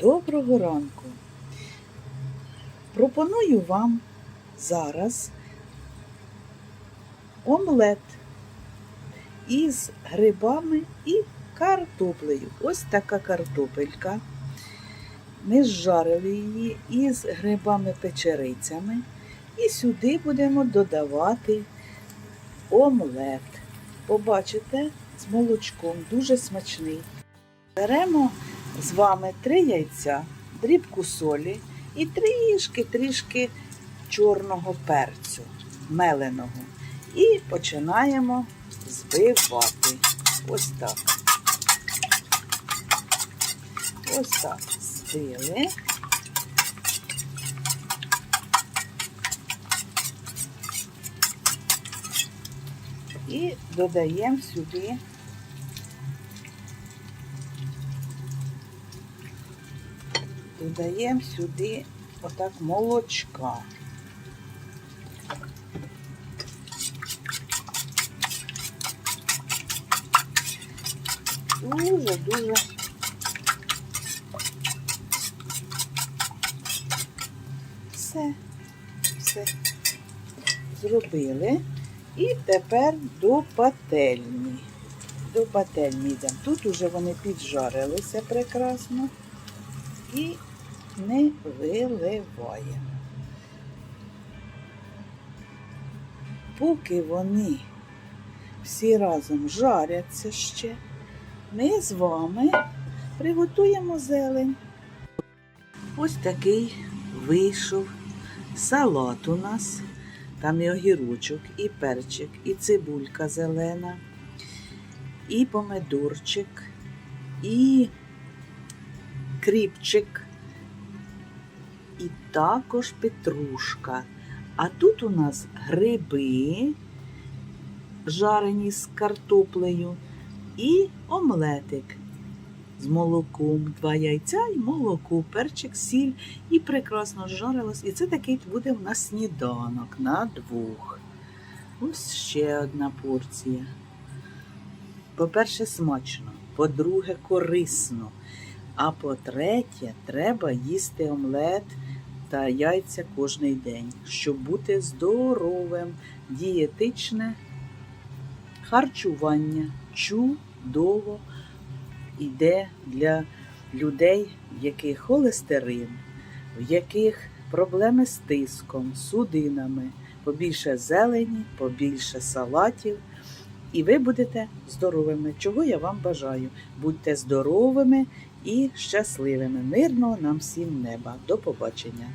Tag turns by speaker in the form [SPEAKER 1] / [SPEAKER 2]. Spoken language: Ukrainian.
[SPEAKER 1] Доброго ранку! Пропоную вам зараз омлет із грибами і картоплею. Ось така картопелька. Ми зжарили її із грибами-печерицями. І сюди будемо додавати омлет. Побачите, з молочком дуже смачний. Беремо з вами три яйця, дрібку солі і трішки-трішки чорного перцю меленого. І починаємо збивати. Ось так. Ось так збили. І додаємо сюди додаємо сюди отак молочка. Дуже-дуже все, все зробили. І тепер до пательні. До пательні йдемо. Тут уже вони піджарилися прекрасно і не виливаємо. Поки вони всі разом жаряться ще, ми з вами приготуємо зелень. Ось такий вийшов салат у нас. Там і огірочок, і перчик, і цибулька зелена, і помидорчик, і кріпчик, і також петрушка. А тут у нас гриби, жарені з картоплею, і омлетик з молоком, два яйця і молоко, перчик, сіль і прекрасно жарилось. І це такий буде в нас сніданок на двох. Ось ще одна порція. По-перше, смачно, по-друге, корисно. А по-третє, треба їсти омлет та яйця кожний день, щоб бути здоровим, дієтичне харчування чудово йде для людей, в яких холестерин, в яких проблеми з тиском, судинами, побільше зелені, побільше салатів. І ви будете здоровими, чого я вам бажаю. Будьте здоровими і щасливими. Мирного нам всім неба. До побачення!